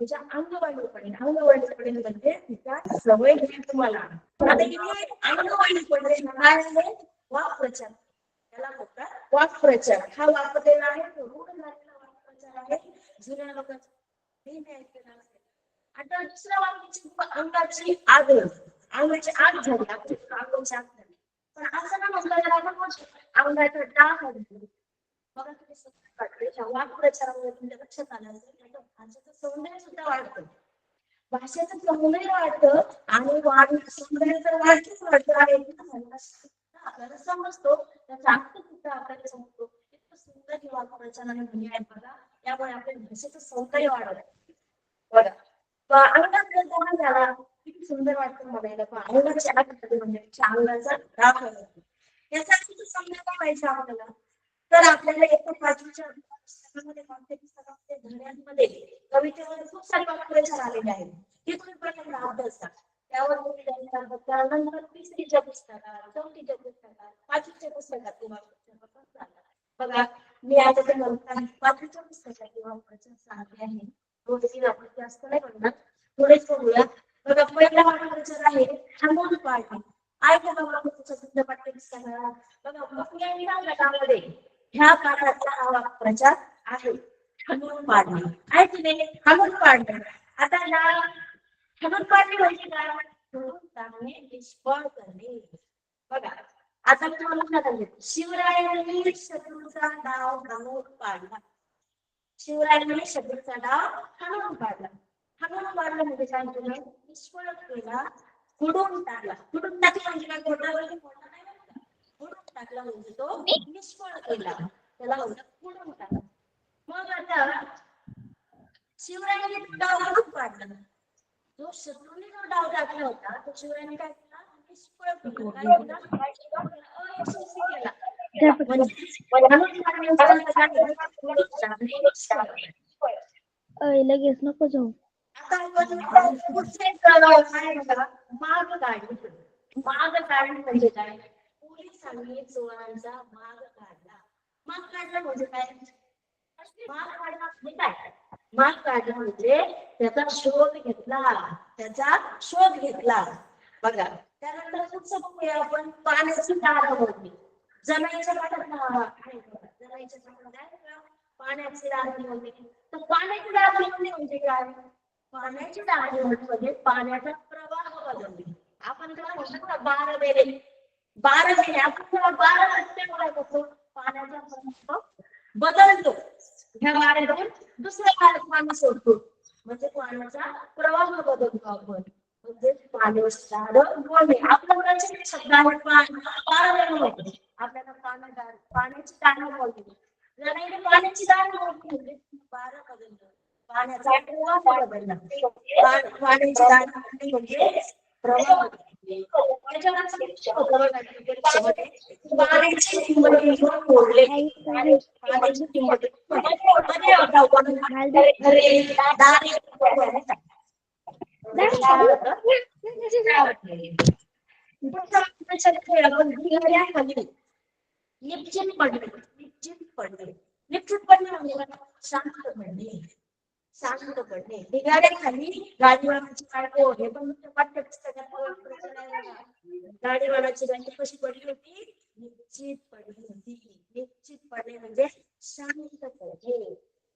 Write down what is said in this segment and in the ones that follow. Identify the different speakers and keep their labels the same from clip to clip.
Speaker 1: तिच्या अंगवाढी पडेल अंगवाढी म्हणजे तिचा सवय होईल तुम्हाला. आता इथे अंगवाढी काय आहे वाक्प्रचार. त्याला म्हणतात वाक्प्रचार. हा वापरलेला आहे तो रूढ झालेला वाक्प्रचार आहे. जुन्या लोकांचा नेहमी ऐकलेला असेल आता दुसऱ्या वाक्याची अंगाची आग अंगाची आग झाली. आपली अंगाची आग झाली. पण असं ना म्हटलं तर आपण म्हणू शकतो, अंगाचा डाग आली प्रचारामुळे तुमच्या लक्षात आलं असेल भाषेचं सौंदर्य सुद्धा वाढतं. भाषेचं सौंदर्य वाढतं आणि वाढ सौंदर्य तर वाढतच वाढतं आहे आपल्याला समजतो त्याचा अर्थ सुद्धा आपल्याला समजतो इतकं सुंदर ही वाक प्रचाराने ध्वनी बघा त्यामुळे आपल्या भाषेचं सौंदर्य वाढत बघा अंगात झाला किती सुंदर वाटतं बघायला पण अंगाची आग म्हणजे अंगाचा राग याचा अर्थ समजायला पाहिजे आपल्याला. तर आपल्याला एक पाचवीच्या पुस्तकामध्ये कोणत्या पुस्तकामध्ये धड्यांमध्ये खूप सारे वाक्प्रचार आलेले आहेत. हे तुम्ही पहिल्यांदा त्यावर तुम्ही त्यांचा नंतर तिसरीच्या पुस्तकात चौथीच्या पुस्तकात पाचवीच्या पुस्तकात ते वाक्प्रचार बघा मी आता ते पाचवीच्या पुस्तकात ते वाक्प्रचार सांगते आहे. रोजची आपण जास्त नाही म्हणणार. थोडेच बघूया. बघा पहिला वाक्प्रचार आहे थांबून पार्टी ऐका बघा पुस्तकाच्या तुमच्या पाठ्यपुस्तकाला बघा मग या ह्या पाठाचा हा प्रचार आहे. खणून पाडणे. आहे की नाही? खणून पाडणे. आता या खणून पाडणे म्हणजे काय? खणून टाकणे निष्फळ करणे. बघा आता मी तुम्हाला सांगितलं शिवरायांनी शत्रूचा डाव खणून पाडला. शिवरायांनी शत्रूचा डाव खणून पाडला. खणून पाडला म्हणजे काय? तुम्ही निष्फळ केला खुडून टाकला. खुडून टाकला म्हणजे काय? खोटा म्हणजे खोटा नाही बरं टाकला म्हणजे तो निष्फळ केला त्याला म्हणतात खुडून टाकला मग आता शिवरायांनी डाव खुडून पाडला जो शत्रूने जो डाव टाकला होता तो शिवरायांनी काय केला निष्फळ अयशस्वी केला
Speaker 2: लगेच नको जाऊ.
Speaker 1: आता आपण पुढचे प्रभाव काय माग काढणे माग काढणे म्हणजे काय? पोलिसांनी चोरांचा भाग काढला. माग काढला म्हणजे काय? माग काढला म्हणजे काय? माग काढला म्हणजे त्याचा शोध घेतला. त्याचा शोध घेतला. बघा त्यानंतर पुढचं बघूया आपण पाण्याची दारं मोडली. जनाईच्या पाठात ना- जनाईच्या पाठात पाण्याची दार मोडली. तर पाण्याची दार मोडली म्हणजे काय? पाण्याची दार म्हणजे पाण्याचा प्रवाह बदलली. आपण काय म्हणतो? ना बारा बेरे बारा महिने आपण जेव्हा बारा रस्ते बघतो पाण्याचा प्रवाह बदलतो. ह्या वाऱ्यातून दुसऱ्या वाऱ्यात पाणी सोडतो. म्हणजे पाण्याचा प्रवाह बदलतो आपण. म्हणजे पाण्याची बोलणे. आपल्या मुलाचे शब्द आहेत पाणी आपल्याला दार पाण्याची दार बोलते. जरा पाण्याची दार बोलते म्हणजे बारा बदलतो. पाण्याचा प्रवाह बदलला. पाण्याची म्हणजे प्रवाह त्याच्यानंतर पडले. बघा, परीक्षेमध्ये पाण्याची पडणे पडणे पडणे म्हणजे काय? शांत पडणे शांत पडणे ढिगाऱ्या खाली गाडीवानाची बायको हे पण तुमच्या पाठ्यपुस्तकात गाडीवानाची बायको कशी पडली होती? निश्चित पडली होती. निश्चित पडणे म्हणजे शांत पडणे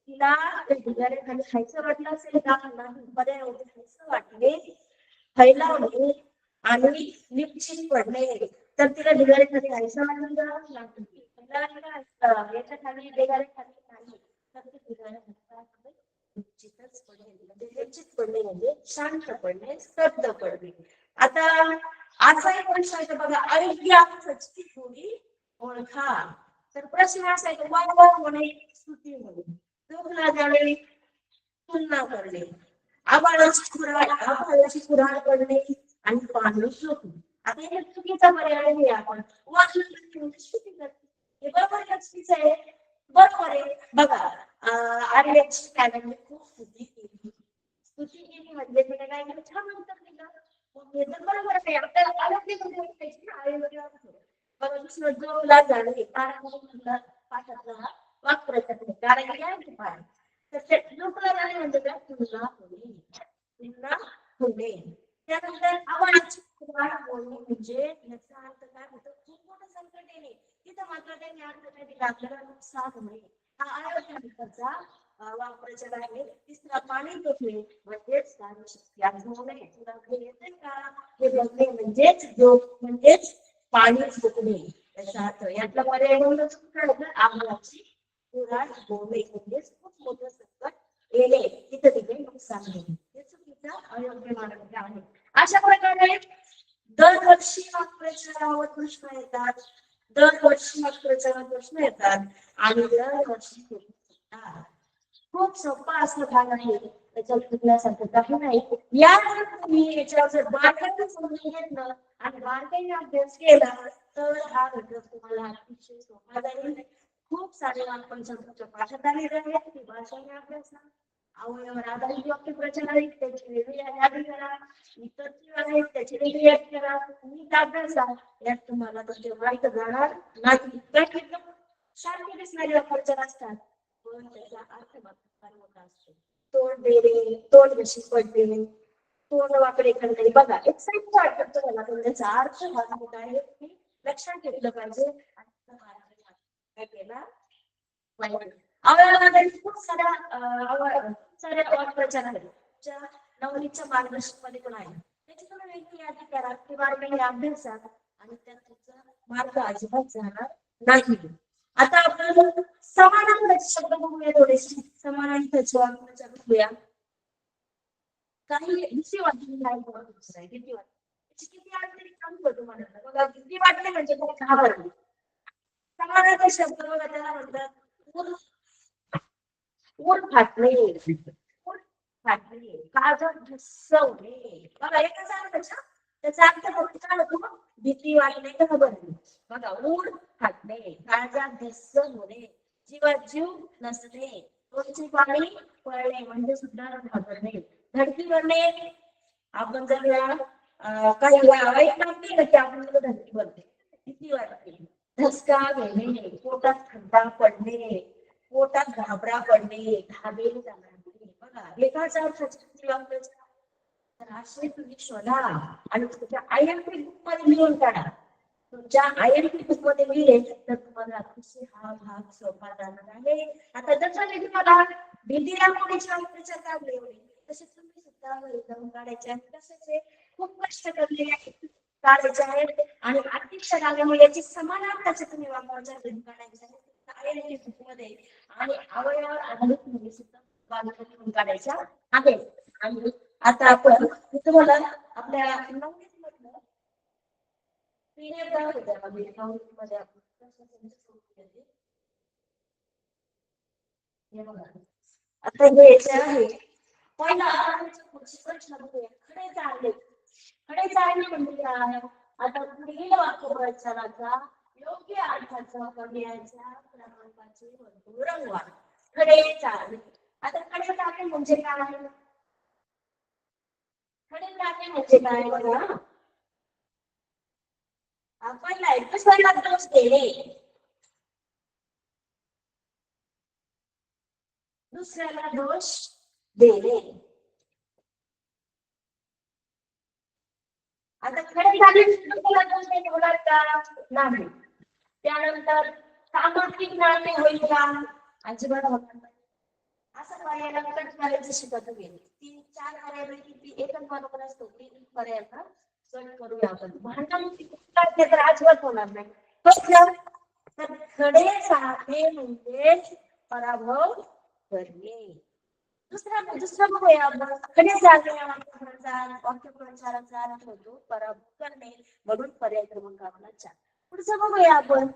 Speaker 1: तिला त्या ढिगाऱ्या खाली खायचं वाटलं असेल का? नाही बऱ्या एवढे खायचं वाटले. खायला होणे आणि निश्चित पडणे तर तिला ढिगारे खाली खायचं वाटलं तर लागतं. तिला याच्या खाली ढिगारे खाली नाही तर ती ढिगाऱ्या खाली काय करते? निश्चितच पडणे म्हणजे निश्चित पडणे म्हणजे शांत पडणे स्तब्ध पडणे. आता असा एक प्रश्न आहे बघा अयोग्याची थोडी ओळखा. तर प्रश्न असा आहे वारंवार होणे स्तुती होणे दुखला जाणे तुलना करणे. आभाळाची कुऱ्हाड आभाळाची कुऱ्हाड करणे आणि पाणी शोधणे. आता हे चुकीचा पर्याय नाही आपण. वाचून म्हणजे स्तुती करते हे बरोबर का आहे. बरोबर आहे. बघा अं, कॅलेंडर खूप स्तुती केली केली म्हणजे काय केलं छान उत्तर दिलं? मग हे तर बरोबर आहे आपल्याला दुसरं कारण पाठातला हा वाक्प्रचार कारण की आहे म्हणजे काय तुला होणे तुला होणे त्यानंतर आव्हानाची वाढ बोलणे म्हणजे याचा अर्थ काय होतो? खूप मोठं संकट येणे तिथं मात्र त्यांनी अर्थ काय दिला? आपल्याला नुकसान होणे हा आरोग्य विकासाचा अं, आहे तिसरा पाणी टोकणे म्हणजेच कार्यशक्ती तुला येते का? हे बघणे म्हणजेच योग म्हणजेच पाणी टोकणे याचा अर्थ यातला पर्याय म्हणून काय आम्हाची पुराण बोलणे म्हणजेच खूप मोठं संकट येणे. तिथं तिथे नुकसान होणे हे अयोग्य मानले आहे. अशा प्रकारे दरवर्षी वाक्प्रचारावर प्रश्न येतात. दरवर्षी वाक्प्रचारावर प्रश्न येतात. आणि दरवर्षी सोपं असं भाग आहे. त्याच्यात शिकण्यासारखं काही नाही. या तुम्ही याच्यावर जर बारकाईने समजून घेतलं आणि बारकाईने अभ्यास केला तर हा घटक तुम्हाला अतिशय सोपा जाईल. खूप सारे वाक्प्रचार तुमच्या पाठात आलेले आहेत. ती भाषाने अभ्यास. अवयवर आधारित वाक्यप्रचार आहेत. त्याची वेगळी यादी करा. इतर जी आहेत त्याची वेगळी यादी करा. तुम्ही अभ्यासा. यात तुम्हाला तुमचे वाईट जाणार नाही. त्यात एकदम शांती दिसणारे वाक्प्रचार असतात. पण त्याचा अर्थ फार मोठा असतो. तोंड देणे तोंड कशी पडते तोंड वापर करणे. बघा एक साईड वाटत तुम्हाला पण त्याचा अर्थ फार मोठा आहे? हे लक्षात घेतलं पाहिजे आणि काय केला? खूप साऱ्या अं, खूप साऱ्या वाक्प्रचार आहेत ज्या नवनीतच्या मार्गदर्शकमध्ये पण आहे त्याची तुम्ही वेगळी यादी करा किंवा वेगळ्या अभ्यासात आणि त्यात मार्ग अजिबात झाला नाही. आता आपण समानार्थाचे शब्द बघूया थोडेसे समानार्थाचे वाक्प्रचार बघूया काही भीती वाटली नाही बघा दुसरं आहे भीती किती त्याची तरी अर्थ सांगतो तुम्हाला? बघा भीती वाटली म्हणजे खूप घाबरली समानार्थ शब्द बघा त्याला म्हणतात ऊर ऊर फाटणे ऊर फाटणे काजळ घसवणे बघा एकच एकाच त्याच्या त्याचा? अर्थ फक्त काय होतो? भीती वाटणे घाबरणे बघा ऊर फाटणे काळजात धस्स होणे जीवात जीव नसणे तोंडचे पाणी पळणे म्हणजे सुद्धा घाबरणे धडकीवरणे आपण जर काही वाईट मागणी ना की आपण धडकी भरते किती वाटते? धसका घेणे पोटात खड्डा पडणे पोटात घाबरा पडणे घाबेल लागणे बघा एकाच अर्थाची तर आश्रय तुम्ही शोधा आणि तुमच्या आय एम पी मध्ये काढा तुमच्या आय एम पी बुकमध्ये लिहिले तर तुम्हाला अतिशय हा भाग सोपा जाणार आहे. आता जसं मी तुम्हाला भीती कोणीच्या वाक्याच्या काढले एवढे तसे तुम्ही सुद्धा घरी जाऊन काढायचे आणि तसेच खूप कष्ट करलेले आहेत काढायचे आहेत. आणि अतिशय लागल्यामुळे याची समानार्थाचे तुम्ही वाक्याच्या घरी काढायचे आहेत. आय एम पी बुकमध्ये आणि अवयवावर आधारित मुली सुद्धा वाक्य लिहून काढायच्या आहेत. आणि आता आपण तुम्हाला आपल्या नवनीत मधलं period दाखवते आम्ही नवनीत मध्ये आता हे जे आहे पहिला आधाराचा पुढची प्रश्न बघूया. खडे चालले खडे चालले म्हणजे काय? आता पुढील वाक्य प्रचाराचा योग्य अर्थाचा पर्यायाच्या क्रमांकाचे वर्तुळ रंगवा. खडे चालले आता खडे चालले म्हणजे काय? खडे चालले म्हणजे काय? बघा. आपण दुसऱ्याला दोष देणे दुसऱ्याला दोष देणे आता खरं चालले दुसऱ्याला दोष देणे होणार का? नाही. त्यानंतर सामाजिक नाते होईल का? अजिबात होणार नाही. असं पर्यायाला कट करायचं शिकत गेले तीन चार पर्यायापैकी ती एकच बरोबर असतो तीन पर्यायांना कट करूया आपण. भांडण ते तर अजिबात होणार नाही. कसलं तर खडे साधे म्हणजे पराभव करणे. दुसरा दुसरा बघूया आपण खडे साधे म्हणजे वाक्यप्रचार वाक्यप्रचाराचा अर्थ होतो पराभव करणे म्हणून पर्याय क्रमांक आपला चार. पुढचं बघूया आपण.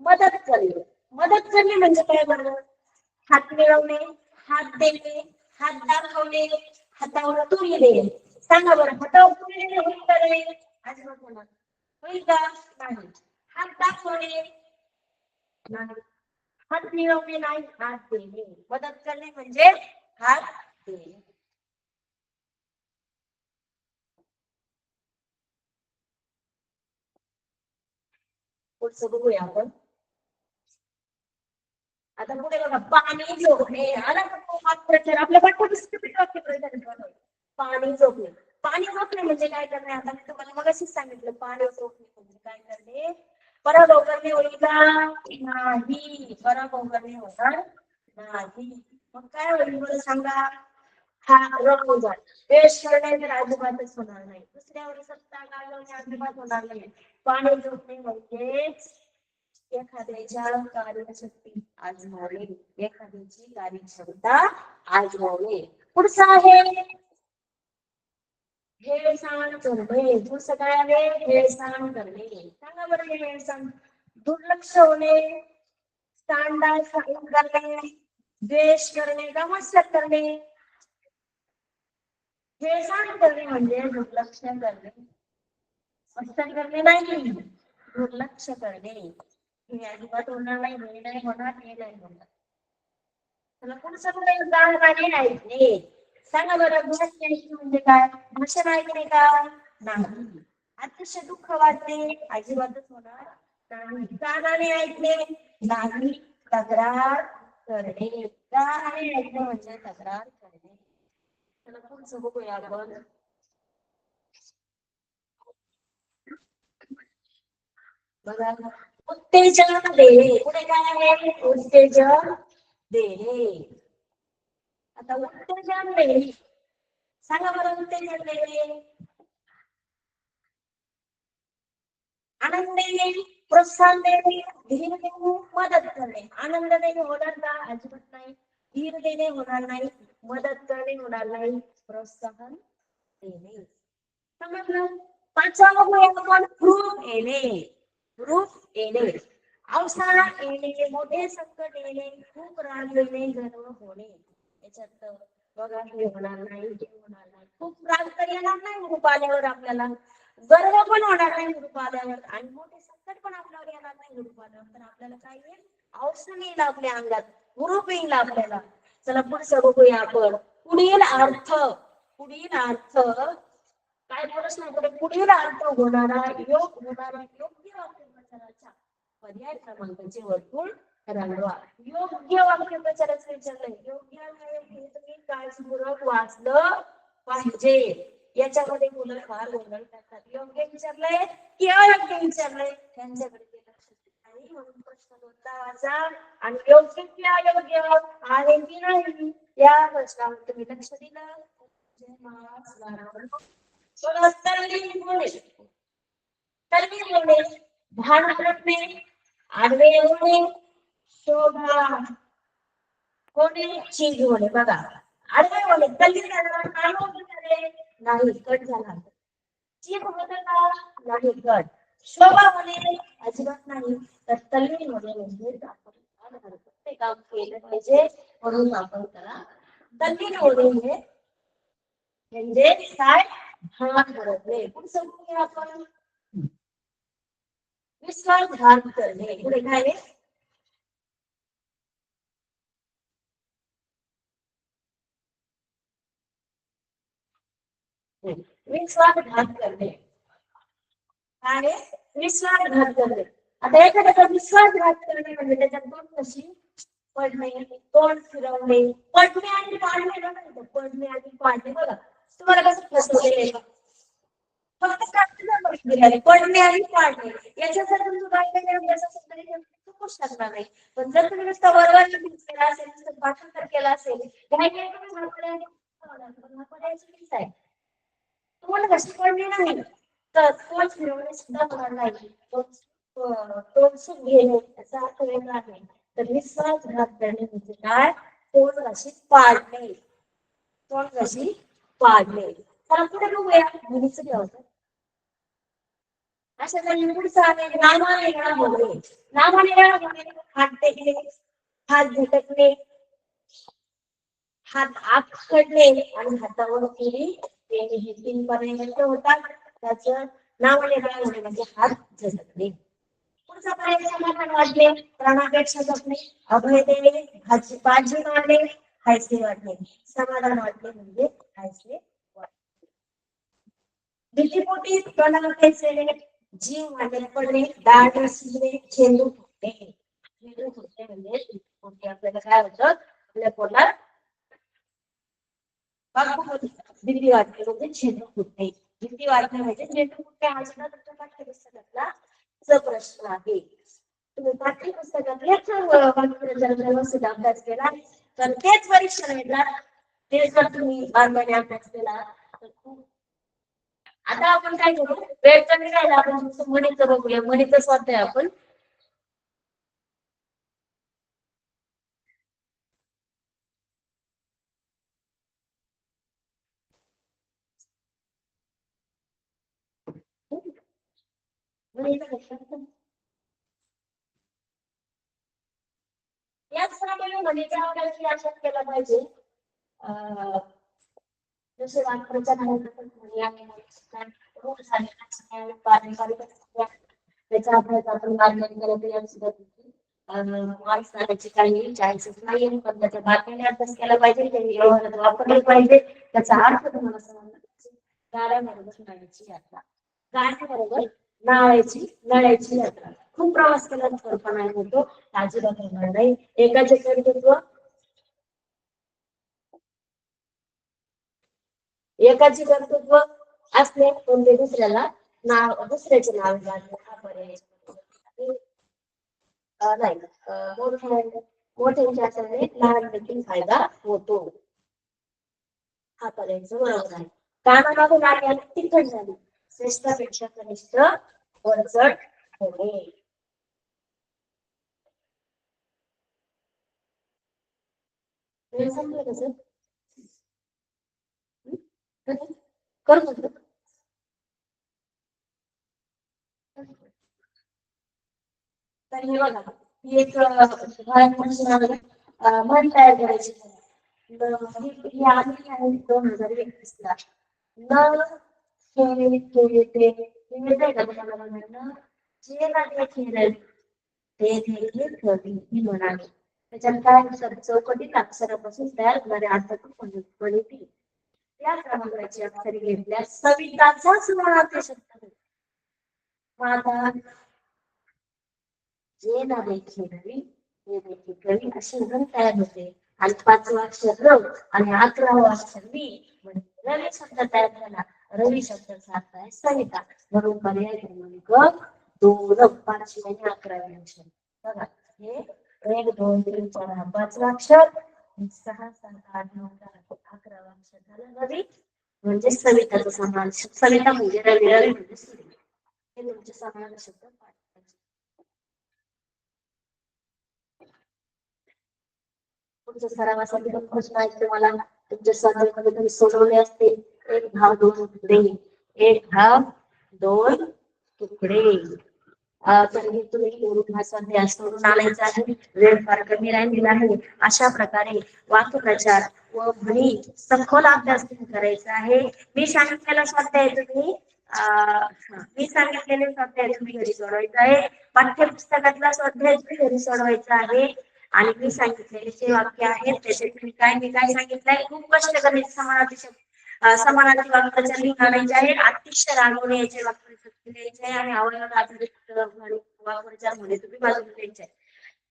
Speaker 1: मदत करणे. मदत करणे म्हणजे काय बरं? हात मिळवणे. हात देणे हात दाखवणे हातावर तुरी देणे सांगा बरं हातावर तुरी देणे होईल का रे अजिबात होणार होईल का? नाही. हात दाखवणे नाही. हात मिळवणे नाही हात देणे. मदत करणे म्हणजे हात देणे. पुढचं बघूया आपण. आता पुढे बघा पाणी झोपणे आला का तो आपल्या पाठ्यपुस्तकात पाणी झोपणे पाणी झोपणे म्हणजे काय करणे आता मी तुम्हाला मगाशीच सांगितलं पाणी झोपणे म्हणजे काय करणे पराभव करणे होईल का? नाही पराभव करणे होणार. नाही. मग काय होईल बरं सांगा? हा रंग वेस्ट पेश करणे तर अजिबातच होणार नाही. दुसऱ्यावर सत्ता गाजवणे अजिबात होणार नाही. पाणी झोपणे म्हणजे एखाद्याच्या कार्यशक्ती आजमावणे एखाद्याची कार्यक्षमता आजमावणे पुढचं आहे. हेळसाण करणे. पुढचं काय आहे हेळसाण करणे. सांगा बरं हेळसाण दुर्लक्ष होणे. सांडा सांग करणे. द्वेष करणे. का करणे. हेळसाण करणे म्हणजे दुर्लक्ष करणे. मत्सर करणे नाही. दुर्लक्ष करणे. हे अजिबात होणार नाही हे नाही होणार हे नाही होणार त्याला पुढचं पुढे उदाहरण आहे ऐकणे सांगा बरं भाषण ऐकणे म्हणजे काय? भाषण ऐकणे का? नाही. अतिशय दुःख वाटते. अजिबातच होणार नाही. कानाने ऐकणे नाही. तक्रार करणे. कानाने ऐकणे म्हणजे तक्रार करणे. त्याला पुढचं बघूया आपण. बघा. उत्तेजन देणे पुढे काय आहे? उत्तेजन देणे आता उत्तेजन देणे सांगा बरं उत्तेजन देणे आनंद देणे प्रोत्साहन देणे धीर देणे मदत करणे. आनंद देणे होणार का? अजिबात नाही. धीर देणे होणार नाही. मदत करणे होणार नाही. प्रोत्साहन देणे. समजलं? पाचवा आपण. प्रूफ येणे. रूप येणे. अवसाळा येणे मोठे संकट येणे खूप राग येणे गर्व होणे. याच्यात बघा हे होणार नाही हे होणार नाही. खूप राग तर येणार नाही रूप आल्यावर आपल्याला. गर्व पण होणार नाही रूप आल्यावर. आणि मोठे संकट पण आपल्यावर येणार नाही रूप आल्यावर. तर आपल्याला काय येईल? अवसर येईल आपल्या अंगात. हुरूप येईल आपल्याला. चला पुढचं बघूया आपण. पुढील अर्थ. पुढील अर्थ. काय प्रश्न पुढे पुढील अर्थ होणारा योग होणारा योग्य वाक्यप्रचाराच्या पर्याय क्रमांकाचे वर्तुळ रंगवा योग्य वाक्यप्रचाराचं विचारलंय योग्य हे तुम्ही काळजीपूर्वक वाचलं पाहिजे. याच्यामध्ये मुलं फार गोंधळ करतात. योग्य विचारलंय की अयोग्य विचारलंय त्यांच्याकडे प्रश्न दोनदा वाचा. आणि योग्य की अयोग्य? आहे की नाही? या प्रश्नावर तुम्ही लक्ष दिलं. तर मी सोळा तल्लीन होणे आडवे शोभा कोणी चीज होणे बघा. आडवे होणे कल्ली झाला काय नाही कट झाला. चीज होत का नाही कट शोभा होणे अजिबात नाही. तर तल्लीन होणे म्हणजे ते काम केलं पाहिजे म्हणून आपण करा. तल्लीन होणे हे म्हणजे काय? भान करत नाही. पुढचं बघूया आपण विश्वासघात करणे पुढे काय आहे? विश्वासघात करणे काय विश्वासघात करणे आता एखाद्याचा विश्वासघात करणे म्हणजे त्याच्यात दोन कशी? पडणे तोंड फिरवणे. पडणे आणि पाडणे ना इथं. पडणे आणि पाडणे बघा. तुम्हाला कसं फसवलेलं आहे फक्त पडणे आणि पाडणे याच्यात तुमचं असेल तरी नाही पण जर तुम्ही नुसतं केला असेल नुसतं भाषांतर केला असेल काय तुम्हाला कशी पडली नाही तर तोच फिरवणे सुद्धा होणार नाही. तोच घेणे याचा अर्थ वेगळा आहे. तर विश्वासघात करणे म्हणजे काय? तोंड कशी पाडणे तोंड कशी पाडणे तर पुढे बघूया मुलीचं ठेवतं अशा जर पुढचं आहे नामाने गळा होणे नामाने गळा हात टेकणे हात झटकणे हात आत कडले आणि हातावर केली. त्याने हे तीन पर्याय होतात त्याच नावाने गळा म्हणजे हात झटकले. पुढचा पर्याय समाधान वाटले प्राणापेक्षा जपले अभय देणे भाजी बाजी मारणे हायसे वाटले समाधान वाटले म्हणजे हायसे भीतीपोटी तोंडाला केस येणे जी दाट असले चेंडू फुटते चेंडू फुटणे म्हणजे फुटणे आपल्याला काय होतं? आपल्या पोटात भीती वाटते म्हणजे चेंडू फुटणे. भीती वाटणे म्हणजे झेंडू फुटणे. हा सुद्धा तुमच्या पाठ्यपुस्तकातला चा प्रश्न आहे तुम्ही पाठ्यपुस्तकात व्यवस्थित अभ्यास केला. तर तेच परीक्षा येतात ते जर तुम्ही बारमाने अभ्यास केला तर खूप आता आपण काय करू? वेळ कमी राहिला आपण नुसतं मणीचं बघूया. मणीचं स्वाध्याय आपण. मणीचं कशाचं? याचप्रमाणे मणीचा अभ्यास केला पाहिजे. अं, जसे वाक्प्रचार आहेत, म्हणी रूढ झालेल्या पारंपरिक त्याच्या त्याचा अभ्यास आपण बातम्या करत या सुद्धा मार्क्स काढायचे काही चान्सेस नाही पण त्याच्या बातम्याने अभ्यास केला पाहिजे ते व्यवहारात वापरले पाहिजे त्याचा अर्थ तुम्हाला समजला गाड्याबरोबर नाळ्याची यात्रा गाड्याबरोबर नाळ्याची नळ्याची यात्रा खूप प्रवास केला कल्पना होतो अजिबात होणार नाही एकाचे कर्तृत्व एकाचे कर्तृत्व असणे पण दुसऱ्याला नाव दुसऱ्याचे नाव घालणे हा पर्याय नाही अं, मोठ्या म्हणजे मोठ्यांच्या आचरणे लहान देखील फायदा होतो. हा पर्याय बरोबर आहे. कानामागून आली आणि तिखट झाली. श्रेष्ठापेक्षा कनिष्ठ वरचढ होणे. हे समजलं का करू तर हे बघा ही एक तयार करायची ही- आली आहे दोन हजार एकवीसला न खेळ खेळते हे मिळतंय का तुम्हाला बघायला जे नाही खेळ ते देखील कवी ही म्हणाली त्याच्यात काय चौकटीत अक्षरापासून तयार होणारे अर्थातून ती या क्रमांकाची अक्षरे घेतल्यास सविताचा समानार्थी शब्द. माता जे ना देखील रवी हे देखील कवी असे गण तयार होते. आणि पाचवं अक्षर रव आणि अकरावं अक्षर मी म्हणजे रवी शब्द तयार झाला. रवी शब्दाचा अर्थ आहे सविता. म्हणून पर्याय क्रमांक दोन पाचवी आणि अकरावी अक्षर. बघा हे एक दोन तीन चार हा पाचवा अक्षर. सहा सात आठ नऊ दहा झालं रवी म्हणजे सविताचा समान सविता म्हणजे रवी रवी म्हणजे सूर्य. हे तुमचे समान शब्द पाठ तुमच्या सरावासाठी पण प्रश्न आहेत तुम्हाला तुमच्या सरावामध्ये तुम्ही सोडवले असते. एक भाव दोन तुकडे. एक भाव दोन तुकडे. अं, तुम्ही निवडून हा स्वाध्याय आणायचा आहे. वेळ फार कमी राहिलेला आहे अशा प्रकारे वाक्यप्रचार व म्हणी सखोल अभ्यास करायचा आहे. मी सांगितलेला स्वाध्याय तुम्ही अं, मी सांगितलेले स्वाध्याय तुम्ही घरी सोडवायचा आहे. पाठ्यपुस्तकातला स्वाध्याय तुम्ही घरी सोडवायचा आहे. आणि मी सांगितलेले जे वाक्य आहेत त्याचे तुम्ही काय मी काय सांगितलंय? खूप कष्ट करायचे समानार्थी शब्द अं, समानार्थी वाक्याच्या आणायचे आहे. अतिशय रागवणे याचे वाक्य आणि तुम्ही बाजूला लिहायचे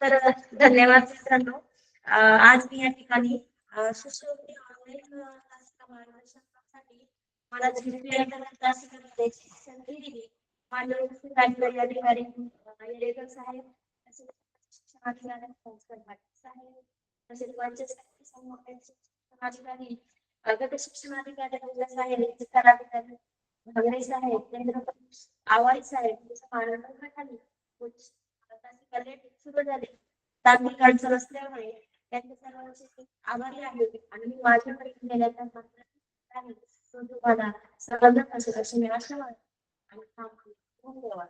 Speaker 1: तर धन्यवाद मित्रांनो. आज मी या ठिकाणी अं, शिष्यवृत्ती मार्गदर्शनासाठी मला अंतर्गत संधी दिली. अधिकारी येडेकर साहेब तसेच शिक्षणाधिकारी साहेब तसेच पंचायत शिक्षणाधिकारी गट शिक्षणाधिकारी साहेब साहेब आवाज साहेब तुमच्या मार्गदर्शनाखाली सुरू झाले. तांत्रिक अडचण असल्यामुळे त्यांच्या सर्वांचे आभारी आहे. आणि मी माझ्याकडे दिलेल्या त्या मात्र तुम्हाला सर्वांना अशी अशी मी आशा आणि थांबते. धन्यवाद.